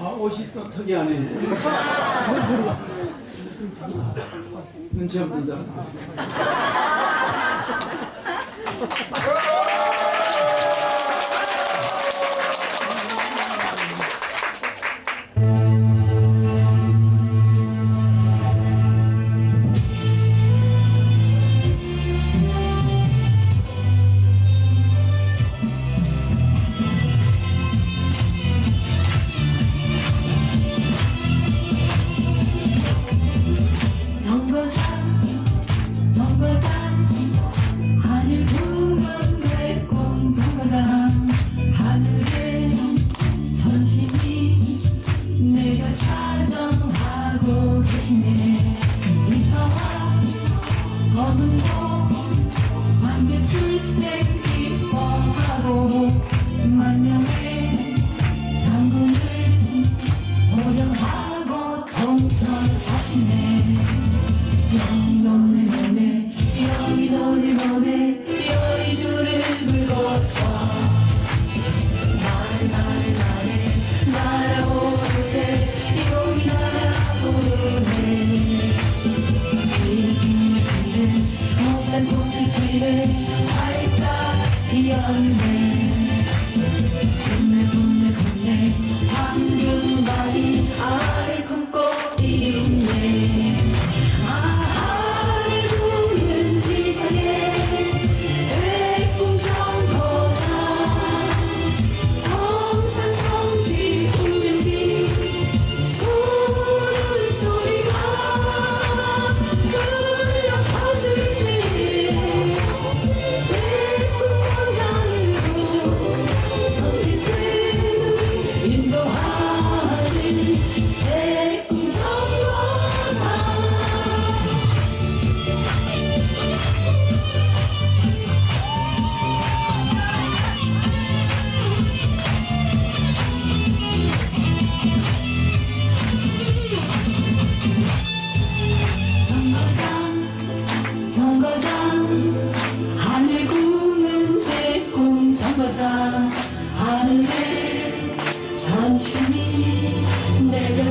아, 옷이 또 특이하네. 눈치 없는 사람. 만년 Hayta yanmayın Tüm bu 당신이 내게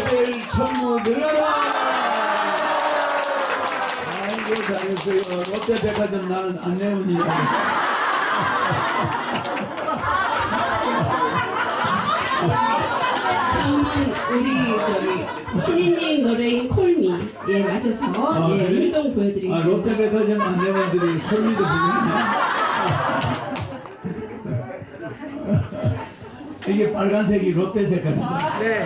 애들 선물 드려라! 아이고, 잘했어요. 롯데 백화점 나는 안 내오니까. 다음은 우리 저기 신인님 노래인 콜미 예 맞춰서 아, 예 그래? 율동 보여드리겠습니다. 아, 롯데 백화점 안 내원들이 소리도 부르네. 이게 빨간색이 롯데 색깔입니다. 네.